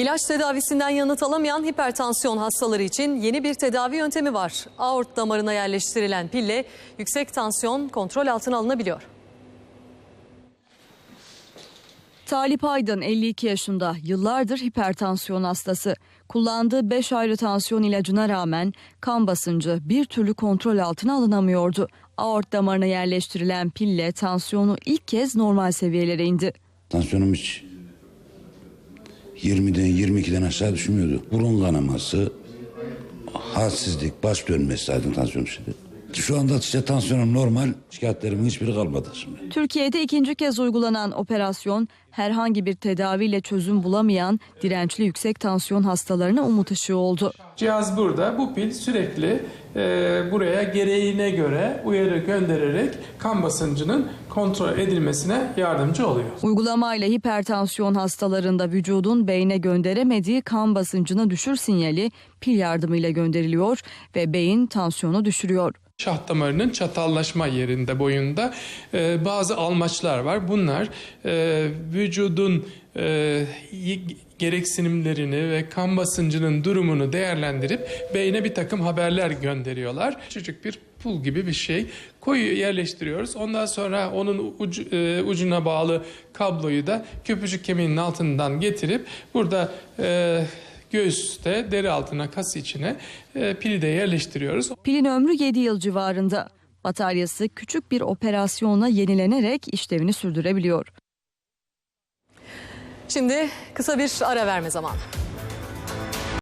İlaç tedavisinden yanıt alamayan hipertansiyon hastaları için yeni bir tedavi yöntemi var. Aort damarına yerleştirilen pille yüksek tansiyon kontrol altına alınabiliyor. Talip Aydın 52 yaşında, yıllardır hipertansiyon hastası. Kullandığı 5 ayrı tansiyon ilacına rağmen kan basıncı bir türlü kontrol altına alınamıyordu. Aort damarına yerleştirilen pille tansiyonu ilk kez normal seviyelere indi. Tansiyonum hiç 20'den 22'den aşağı düşmüyordu. Burun kanaması, halsizlik, baş dönmesi zaten tansiyon şimdi. Şu anda işte tansiyonum normal, şikayetlerimin hiçbiri kalmadı şimdi. Türkiye'de ikinci kez uygulanan operasyon herhangi bir tedaviyle çözüm bulamayan dirençli yüksek tansiyon hastalarına umut ışığı oldu. Cihaz burada. Bu pil sürekli e, buraya gereğine göre uyarı göndererek kan basıncının kontrol edilmesine yardımcı oluyor. Uygulamayla hipertansiyon hastalarında vücudun beyne gönderemediği kan basıncını düşür sinyali pil yardımıyla gönderiliyor ve beyin tansiyonu düşürüyor. Şah damarının çatallaşma yerinde boyunda e, bazı almaçlar var. Bunlar e, vücudun e, gereksinimlerini ve kan basıncının durumunu değerlendirip beyne bir takım haberler gönderiyorlar. Küçücük bir pul gibi bir şey koyu yerleştiriyoruz. Ondan sonra onun ucu- e, ucuna bağlı kabloyu da köprücük kemiğinin altından getirip burada e, göğüste deri altına kas içine e, pili de yerleştiriyoruz. Pilin ömrü 7 yıl civarında. Bataryası küçük bir operasyonla yenilenerek işlevini sürdürebiliyor. Şimdi kısa bir ara verme zamanı.